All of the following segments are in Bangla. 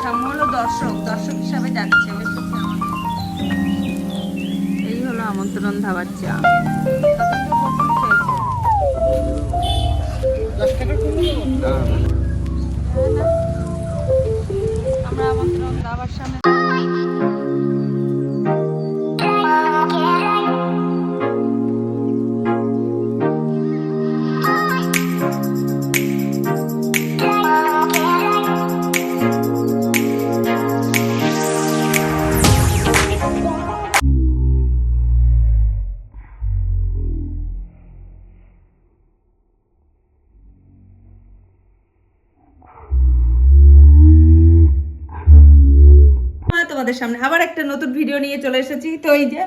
সাম্য হলো দর্শক দর্শক হিসাবে যাচ্ছে। এই হলো আমন্ত্রণ ধাবার চা তোমাদের সামনে আবার একটা নতুন ভিডিও নিয়ে চলে এসেছি। তো এই যে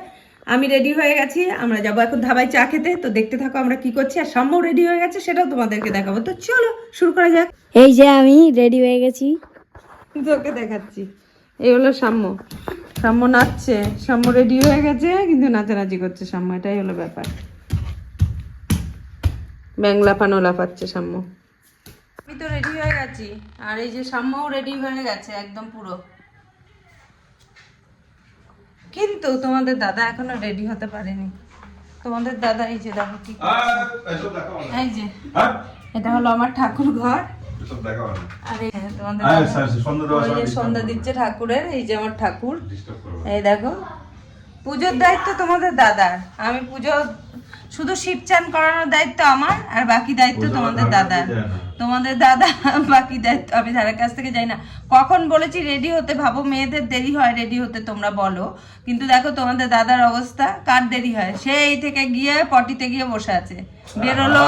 আমি রেডি হয়ে গেছি আমরা যাব এখন ধাবায় চা খেতে। তো দেখতে থাকো আমরা কি করছি আর সাম্য রেডি হয়ে গেছে সেটাও তোমাদেরকে দেখাবো। তো চলো শুরু করা যাক। এই যে আমি রেডি হয়ে গেছি। তোকে দেখাচ্ছি। এই হলো সাম্য। সাম্য নাচছে। সাম্য রেডি হয়ে গেছে কিন্তু নাচানাচি করছে সাম্য। এটাই হলো ব্যাপার। ব্যাংলা পানো লাফাচ্ছে সাম্য। আমি তো রেডি হয়ে গেছি আর এই যে সাম্যও রেডি হয়ে গেছে একদম পুরো। কিন্তু তোমাদের দাদা এখনও রেডি হতে পারেনি। তোমাদের দাদা এই যে দেখো কি করছে। এই যে এটা হলো আমার ঠাকুর ঘর। আর তোমাদের হ্যাঁ, সন্ধ্যা দিচ্ছে ঠাকুরের এই যে আমার ঠাকুর। এই দেখো পুজোর দায়িত্ব তোমাদের দাদার। আমি পুজো শুধু শিব চান করানোর দায়িত্ব আমার আর বাকি দায়িত্ব তোমাদের না। তোমাদের দাদা বাকি দায়িত্ব আমি ধারের কাছ থেকে যাই না। কখন বলেছি রেডি হতে ভাবো মেয়েদের দেরি হয় রেডি হতে তোমরা বলো। কিন্তু দেখো তোমাদের দাদার অবস্থা কার দেরি হয়? সেই থেকে গিয়ে পটিতে গিয়ে বসে আছে। বেরোলো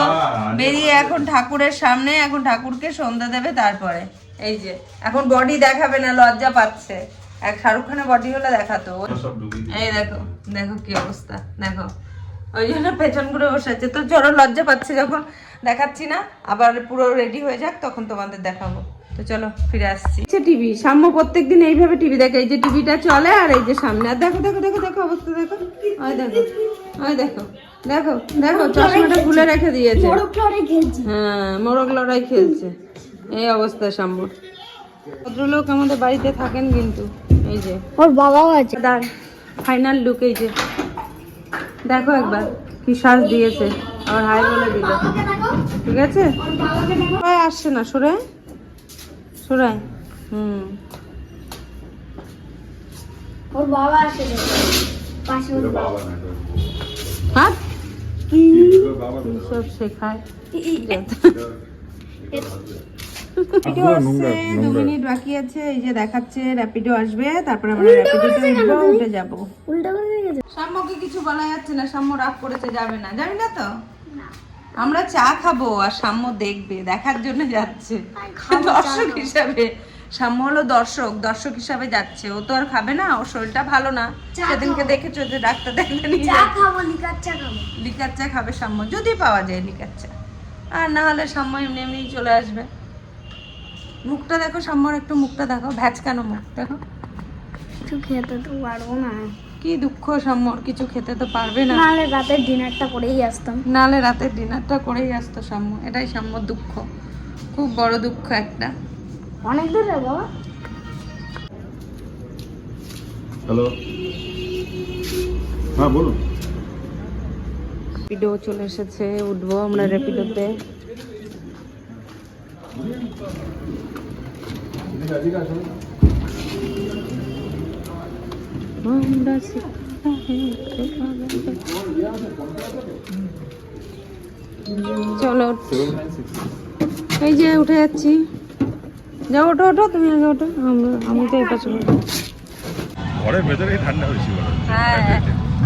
বেরিয়ে এখন ঠাকুরের সামনে এখন ঠাকুরকে সন্ধ্যা দেবে তারপরে। এই যে এখন বডি দেখাবে না লজ্জা পাচ্ছে। এক শাহরুখ খানের বডি হলে দেখাতো। এই দেখো দেখো কি অবস্থা দেখো। ওই জন্য পেছন করে বসে আছে তো চলো লজ্জা পাচ্ছে যখন দেখাচ্ছি না আবার পুরো রেডি হয়ে যাক তখন তোমাদের দেখাবো। তো চলো ফিরে আসছি। টিভি সাম্য প্রত্যেকদিন এইভাবে টিভি দেখে এই যে টিভিটা চলে আর এই যে সামনে। আর দেখো দেখো দেখো দেখো অবস্থা দেখো। ওই দেখো ওই দেখো দেখো দেখো চশমাটা খুলে রেখে দিয়েছে। হ্যাঁ মোরগ লড়াই খেলছে। এই অবস্থা সাম্যর ভদ্রলোক আমাদের বাড়িতে থাকেন কিন্তু এই যে। ওর বাবাও আছে। দাঁড় ফাইনাল লুক এই যে। দেখো একবার কি শ্বাস দিয়েছে। আবার হাই বলে দিল। ঠিক আছে? আসছে না সরে সরাই হুম। ওর বাবা আছে পাশে ওর বাবা হাত না। সব শেখায়? নোংরা, দু মিনিট বাকি আছে এই যে দেখাচ্ছে র্যাপিডো আসবে তারপরে আমরা র্যাপিডোতে উঠবো উঠে যাব। উল্টা করে গেছে। সাম্যকে কিছু বলা যাচ্ছে না সাম্য রাগ করেছে যাবে না। যাবি না তো? আমরা চা খাব আর সাম্য দেখবে দেখার জন্য যাচ্ছে। দর্শক হিসাবে সাম্য হলো দর্শক দর্শক হিসাবে যাচ্ছে। ও তো আর খাবে না ওর শরীরটা ভালো না। সেদিনকে দেখেছ যে ডাক্তার দেখলে নিয়ে চা খাব লিকার চা খাব। লিকার চা খাবে সাম্য যদি পাওয়া যায় লিকার চা। আর না হলে সাম্য এমনি এমনি চলে আসবে। মুখটা দেখো সাম্যর একটু মুখটা দেখো ভ্যাচ কেন মুখ দেখো? কিছু খেতে তো পারব না। কি দুঃখ সাম্যর কিছু খেতে তো পারবে না। নাহলে রাতের ডিনারটা করেই আসতাম। নালে রাতের ডিনারটা করেই আসতো সাম্য এটাই সাম্যর দুঃখ। খুব বড় দুঃখ একটা। অনেক দূর বাবা। হ্যালো হ্যাঁ বলুন। র্যাপিডো চলে এসেছে উঠবো আমরা র্যাপিডোতে আমরা চলো। এই যে উঠে যাচ্ছি। যাও ওঠো ওঠো তুমি আগে ওঠো। আমি তো এটা চলে ঘরের ভেতরেই ঠান্ডা বেশি হ্যাঁ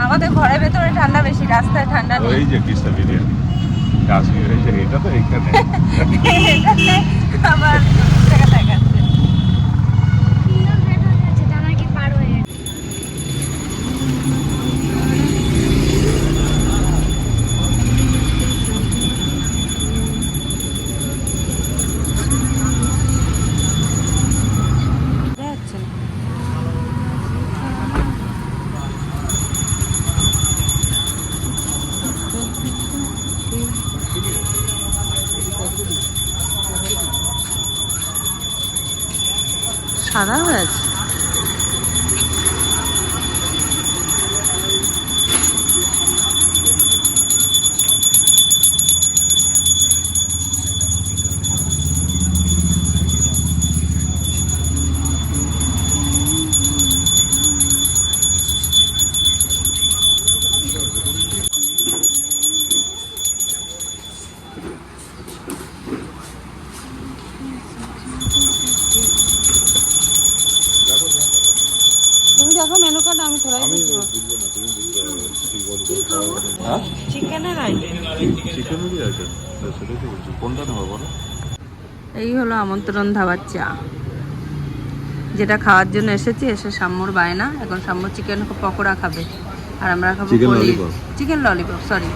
আমাদের ঘরের ভেতরে ঠান্ডা বেশি রাস্তায় ঠান্ডা নেই। ওই যে কৃষ্ণা বিরিয়ানি। কাশ্মীর এটা তো এইখানে। সাদা হয়ে আছে তুমি এই হলো আমন্ত্রণ ধাবার চা। যেটা খাওয়ার জন্য এসেছি এসে সাম্যর বায়না এখন সাম্য চিকেন পকোড়া খাবে। আর আমরা খাব পনির। চিকেন ললিপপ সরি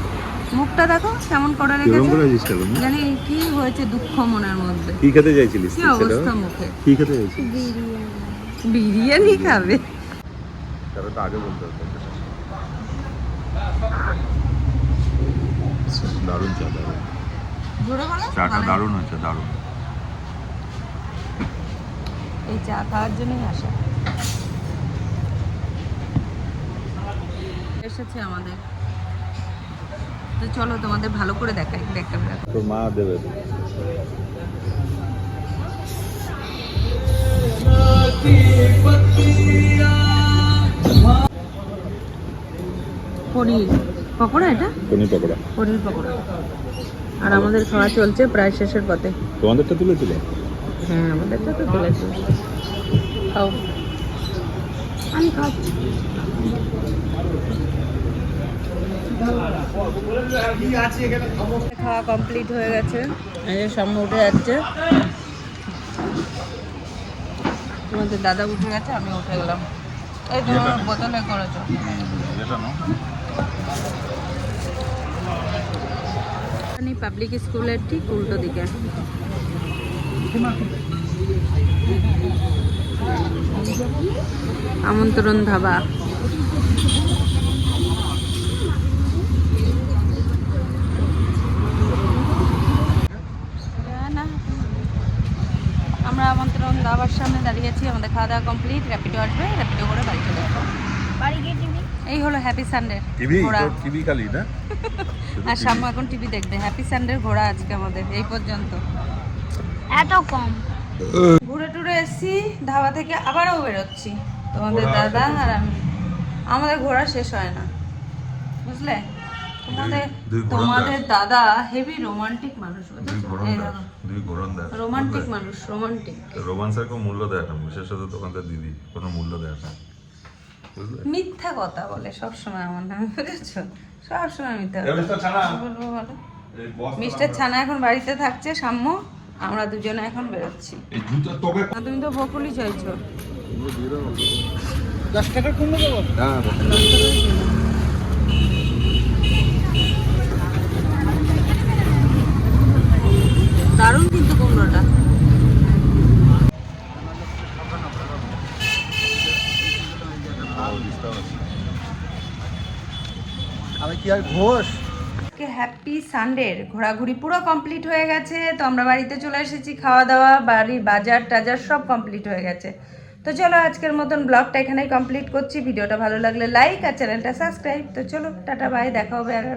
মুখটা দেখো কেমন করে রেখেছে। জানি কি হয়েছে দুঃখ মনের মধ্যে। কি খেতে চাইছিলিস কি অবস্থা মুখে? কি খেতে চাইছিস বিরিয়ানি। খাবে। সেটা তো আগে বলতে হতো দারুণ চা দারুণ। চাটা দারুণ হচ্ছে দারুণ। এই চা খাওয়ার জন্যই আসা। এসেছে আমাদের। তো চলো তোমাদের ভালো করে দেখাই দেখ ক্যামেরা তোর মা দেবে। পনির। পকোড়া এটা? পনির পকোড়া। পনির পকোড়া। আর আমাদের খাওয়া চলছে প্রায় শেষের পথে। তোমাদেরটা তুলেছিল? হ্যাঁ আমাদেরটা তো তুলেছে। খাও। আমি খাও। খাওয়া কমপ্লিট হয়ে গেছে। এই যে সামনে উঠে যাচ্ছে। তোমাদের দাদা উঠে গেছে আমি উঠে গেলাম। এই তোমার বোতলে করেছ। পাবলিক স্কুলের ঠিক উল্টো দিকে। আমন্ত্রণ ধাবা। আমরা আমন্ত্রণ ধাবার সামনে দাঁড়িয়েছি আমাদের খাওয়া দাওয়া কমপ্লিট র্যাপিডো আসবে র্যাপিডো করে বাড়ি চলে যাব এই হলো হ্যাপি সানডে টিভি টিভি খালি না? আর সামনে এখন টিভি দেখবে। হ্যাপি সানডের ঘোরা আজকে আমাদের এই পর্যন্ত। এত কম। ঘুরে টুরে এসছি ধাবা থেকে আবারও বেরোচ্ছি। তোমাদের দাদা আর আমি। আমাদের ঘোরা শেষ হয় না। বুঝলে? তোমাদের তোমাদের দাদা হেভি রোমান্টিক মানুষ রোমান্টিক মানুষ রোমান্টিক রোমান্সের কোনো মূল্য দেয় না। বিশেষত দোকানদার দিদি কোনো মূল্য দেয় না। মিথ্যা কথা বলে সব সময় আমার নামে বুঝেছ? সব সময় মিথ্যা কথা মিস্টার ছানা। বলব বলো। মিস্টার ছানা এখন বাড়িতে থাকছে সাম্য। আমরা দুজনে এখন বেরোচ্ছি। এই জুতো তোকে না, তুমি তো বকুলি চাইছো। হ্যাঁ দারুণ কিন্তু কুমড়োটা আর ঘোষ। হ্যাপি সানডের ঘোরাঘুরি পুরো কমপ্লিট হয়ে গেছে। তো আমরা বাড়িতে চলে এসেছি খাওয়া দাওয়া বাড়ির বাজার, টাজার সব কমপ্লিট হয়ে গেছে। তো চলো আজকের মতন ব্লগটা এখানেই কমপ্লিট করছি। ভিডিওটা ভালো লাগলে লাইক আর চ্যানেলটা সাবস্ক্রাইব তো চলো, টাটা বাই দেখা হবে আর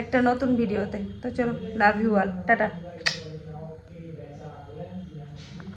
একটা নতুন ভিডিওতে তো। চলো লাভ ইউ অল টাটা।